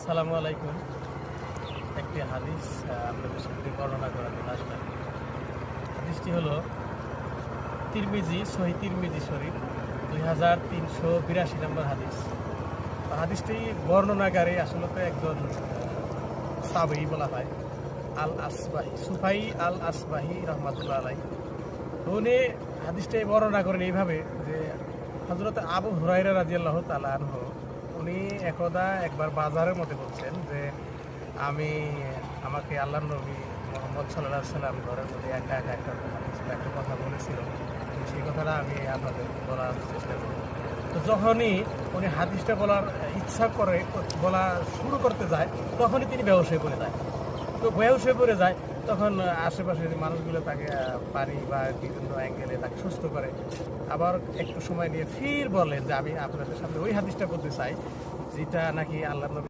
আসসালামু আলাইকুম। একটি হাদিস আপনাদের সাথে বর্ণনা করার জন্য আসলাম। হাদিসটি হলো তিরমিজি, সহি তিরমিজি শরীফ, দুই হাজার তিনশো বিরাশি নম্বর হাদিস। হাদিসটি বর্ণনাকারী আসলে তো একজন সাবই বলা হয় আল আসবাহি সুফাই আল আসবাহি রহমাতুল্লাহ আলাই উনি হাদিসটি বর্ণনা করেন এইভাবে যে হজরত আবু হুরাইরা রাজিয়াল্লাহ তালা আনহ উনি একদা একবার বাজারের মধ্যে বলছেন যে আমি, আমাকে আল্লাহ নবী মোহাম্মদ সাল্লাহ সাল্লাম ঘরের মধ্যে একা একা একটা হাদিস একটা কথা বলেছিল। সেই কথাটা আমি আপনাদের বলার চেষ্টা করব। তো যখনই উনি হাদিসটা বলার ইচ্ছা করে বলা শুরু করতে যায়, তখনই তিনি ব্যবসায় করে যায়। তো হয়ে পড়ে যায় তখন আশেপাশের মানুষগুলো তাকে পানি বা বিভিন্ন অ্যাঙ্গেলে তাকে সুস্থ করে। আবার একটু সময় নিয়ে ফির বলে যে, আমি আপনাদের সামনে ওই হাদিসটা করতে চাই, যেটা নাকি আল্লাহ